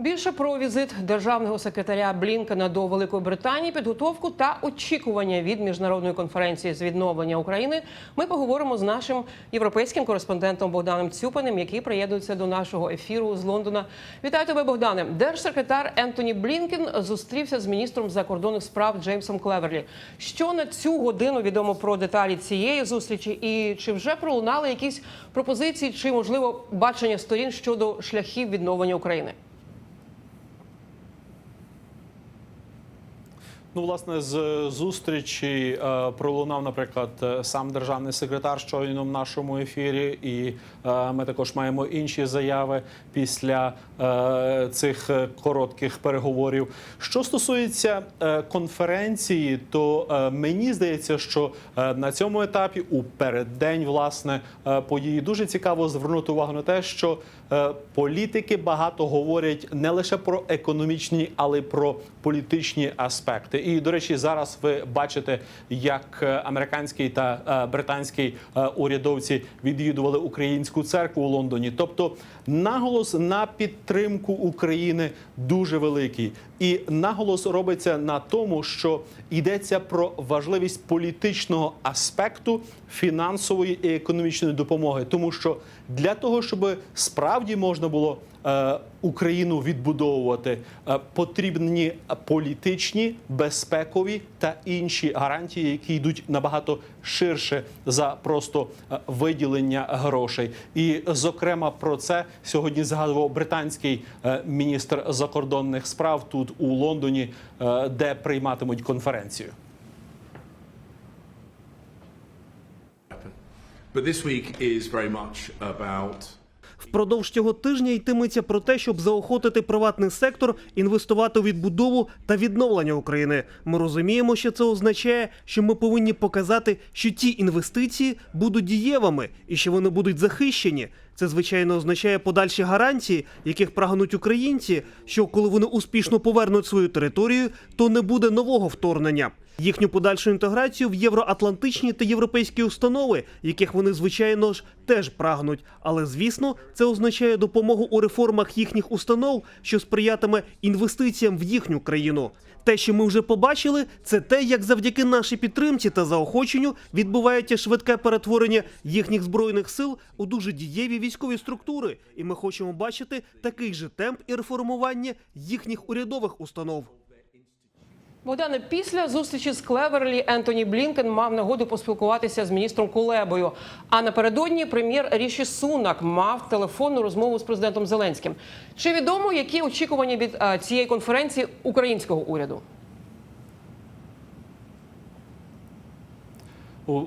Більше про візит державного секретаря Блінкена до Великої Британії, підготовку та очікування від міжнародної конференції з відновлення України. Ми поговоримо з нашим європейським кореспондентом Богданом Цюпаним, який приєднується до нашого ефіру з Лондона. Вітаю тебе, Богдане. Держсекретар Ентоні Блінкен зустрівся з міністром закордонних справ Джеймсом Клеверлі. Що на цю годину відомо про деталі цієї зустрічі, і чи вже пролунали якісь пропозиції, чи можливо бачення сторін щодо шляхів відновлення України? Ну, власне, з зустрічі е, пролунав, наприклад, е, сам державний секретар щойно в нашому ефірі, і е, ми також маємо інші заяви після цих коротких переговорів. Що стосується конференції, то мені здається, що на цьому етапі, у переддень власне події, дуже цікаво звернути увагу на те, що політики багато говорять не лише про економічні, але й про політичні аспекти. І до речі, зараз ви бачите, як е, американський та е, британський е, урядовці відвідували українську церкву у Лондоні. Тобто наголос на підтримку України дуже великий, і наголос робиться на тому, що йдеться про важливість політичного аспекту фінансової і економічної допомоги, тому що для того, щоб справді можна було е, Україну відбудовувати, е, потрібні політичні, безпекові та інші гарантії, які йдуть набагато ширше за просто е, виділення грошей. І зокрема про це сьогодні згадував британський е, міністр закордонних справ тут у Лондоні, е, де прийматимуть конференцію. But this week is very much about Впродовж цього тижня йтиметься про те, щоб заохотити приватний сектор інвестувати у відбудову та відновлення України. Ми розуміємо, що це означає, що ми повинні показати, що ті інвестиції будуть дієвими і що вони будуть захищені. Це звичайно означає подальші гарантії, яких прагнуть українці, що коли вони успішно повернуть свою територію, то не буде нового вторгнення. Їхню подальшу інтеграцію в євроатлантичні та європейські установи, яких вони звичайно ж теж прагнуть. Але звісно, це означає допомогу у реформах їхніх установ, що сприятиме інвестиціям в їхню країну. Те, що ми вже побачили, це те, як завдяки нашій підтримці та заохоченню відбувається швидке перетворення їхніх збройних сил у дуже дієві військові структури. І ми хочемо бачити такий же темп і реформування їхніх урядових установ. Богдане, після зустрічі з Клеверлі Ентоні Блінкен мав нагоду поспілкуватися з міністром Кулебою. А напередодні прем'єр Ріші Сунак мав телефонну розмову з президентом Зеленським. Чи відомо, які очікування від а, цієї конференції українського уряду?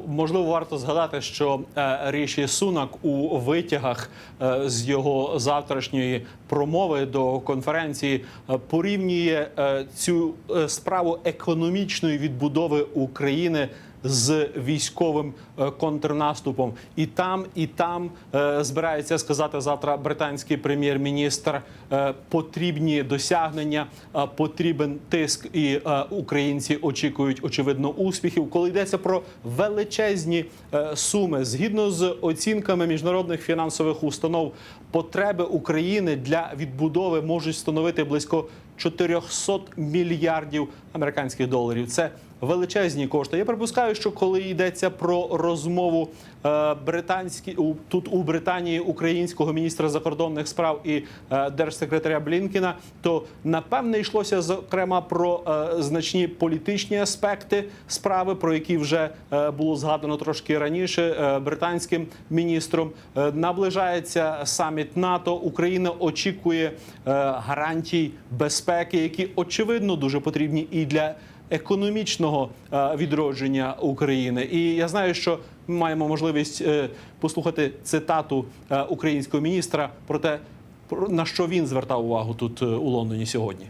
Можливо, варто згадати, що е, Ріші Сунак у витягах е, з його завтрашньої промови до конференції е, порівнює цю справу економічної відбудови України з військовим е, контрнаступом. І там, і там е, збирається сказати завтра британський прем'єр-міністр. е, Потрібні досягнення, потрібен тиск, і українці очікують очевидно успіхів. Коли йдеться про величезні суми, згідно з оцінками міжнародних фінансових установ, потреби України для відбудови можуть становити близько 400 мільярдів американських доларів. Це величезні кошти. Я припускаю, що коли йдеться про розмову е, британські тут у Британії українського міністра закордонних справ і е, держсекретаря Блінкена, то напевне йшлося зокрема про е, значні політичні аспекти справи, про які вже було згадано трошки раніше британським міністром. Наближається саміт НАТО. Україна очікує гарантій безпеки, які очевидно дуже потрібні і для економічного е, відродження України. І я знаю, що ми маємо можливість е, послухати цитату е, українського міністра про те, на що він звертав увагу тут у Лондоні сьогодні.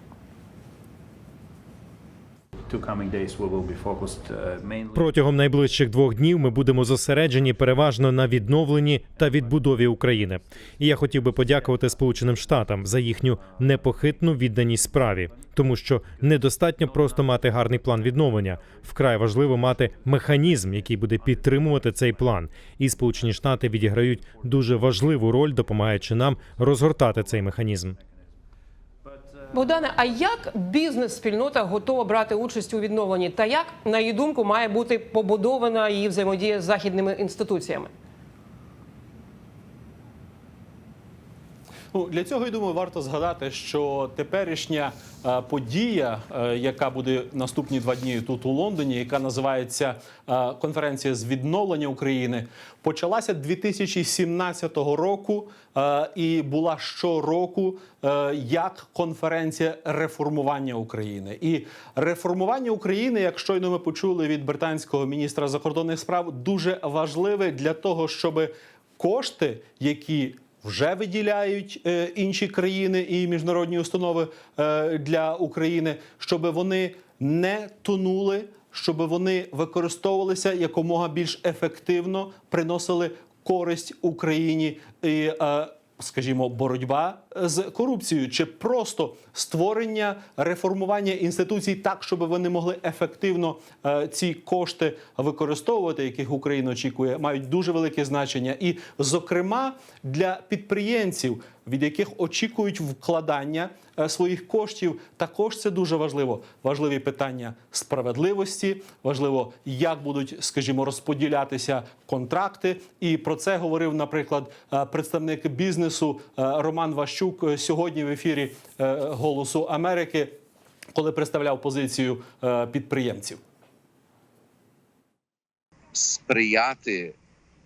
Протягом найближчих двох днів ми будемо зосереджені переважно на відновленні та відбудові України. І я хотів би подякувати Сполученим Штатам за їхню непохитну відданість справі, тому що недостатньо просто мати гарний план відновлення. Вкрай важливо мати механізм, який буде підтримувати цей план. І Сполучені Штати відіграють дуже важливу роль, допомагаючи нам розгортати цей механізм. Богдане, а як бізнес-спільнота готова брати участь у відновленні? Та як, на її думку, має бути побудована її взаємодія з західними інституціями? Ну, для цього я думаю, варто згадати, що теперішня е, подія, е, яка буде наступні два дні тут у Лондоні, яка називається е, конференція з відновлення України, почалася 2017 року і була щороку як конференція реформування України. І реформування України, як щойно ми почули від британського міністра закордонних справ, дуже важливе для того, щоб кошти, які вже виділяють е, інші країни і міжнародні установи е, для України, щоб вони не тонули, щоб вони використовувалися якомога більш ефективно, приносили користь Україні і. Е, Скажімо, боротьба з корупцією чи просто створення реформування інституцій так, щоб вони могли ефективно е, ці кошти використовувати, яких Україна очікує, мають дуже велике значення, і зокрема для підприємців, від яких очікують вкладання е, своїх коштів, також це дуже важливо. Важливі питання справедливості, важливо, як будуть, скажімо, розподілятися контракти. І про це говорив, наприклад, е, представник бізнесу е, Роман Ващук сьогодні в ефірі Голосу Америки, коли представляв позицію підприємців. сприяти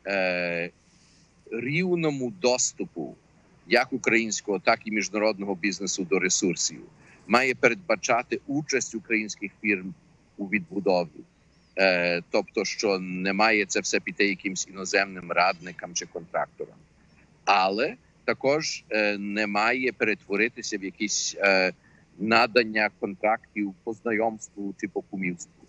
е, рівному доступу як українського, так і міжнародного бізнесу до ресурсів, має передбачати участь українських фірм у відбудові. Е, тобто, що не має це все піти якимсь іноземним радникам чи контракторам, але також е, не має перетворитися в якісь е, надання контрактів по знайомству чи по кумівству.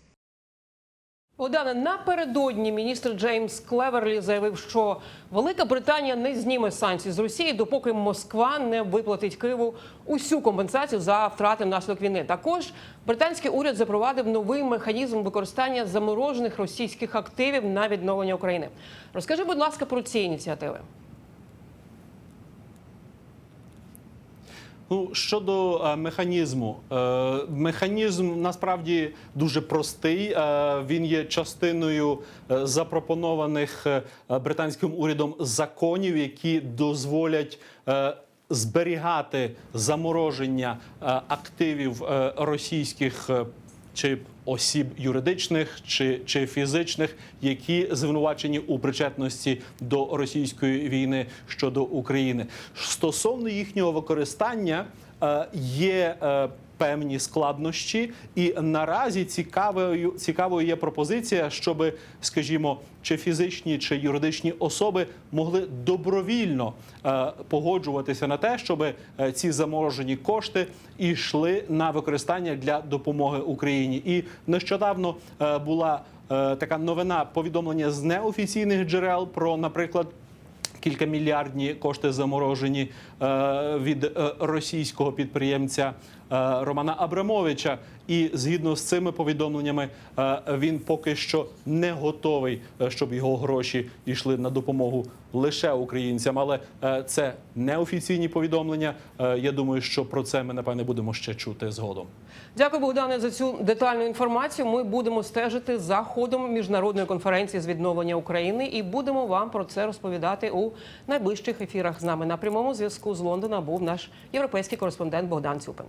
Богдане, напередодні міністр Джеймс Клеверлі заявив, що Велика Британія не зніме санкцій з Росії, допоки Москва не виплатить Києву усю компенсацію за втрати внаслідок війни. Також британський уряд запровадив новий механізм використання заморожених російських активів на відновлення України. Розкажи, будь ласка, про ці ініціативи. Ну щодо е, механізму, е, механізм насправді дуже простий. Е, він є частиною запропонованих британським урядом законів, які дозволять. Зберігати замороження активів російських чи осіб юридичних чи, чи фізичних, які звинувачені у причетності до російської війни щодо України. Стосовно їхнього використання є. е, Певні складнощі, і наразі цікавою цікавою є пропозиція, щоб, скажімо, чи фізичні чи юридичні особи могли добровільно е, погоджуватися на те, щоб е, ці заморожені кошти йшли на використання для допомоги Україні. І нещодавно е, була е, така новина повідомлення з неофіційних джерел про, наприклад. Кількамільярдні кошти заморожені е, від е, російського підприємця Романа Абрамовича. І згідно з цими повідомленнями, е, він поки що не готовий, е, щоб його гроші йшли на допомогу лише українцям. Але е, це неофіційні повідомлення. Е, я думаю, що про це ми напевне будемо ще чути згодом. Дякую, Богдане, за цю детальну інформацію. Ми будемо стежити за ходом міжнародної конференції з відновлення України і будемо вам про це розповідати у найближчих ефірах. З нами на прямому зв'язку з Лондона був наш європейський кореспондент Богдан Цюпин.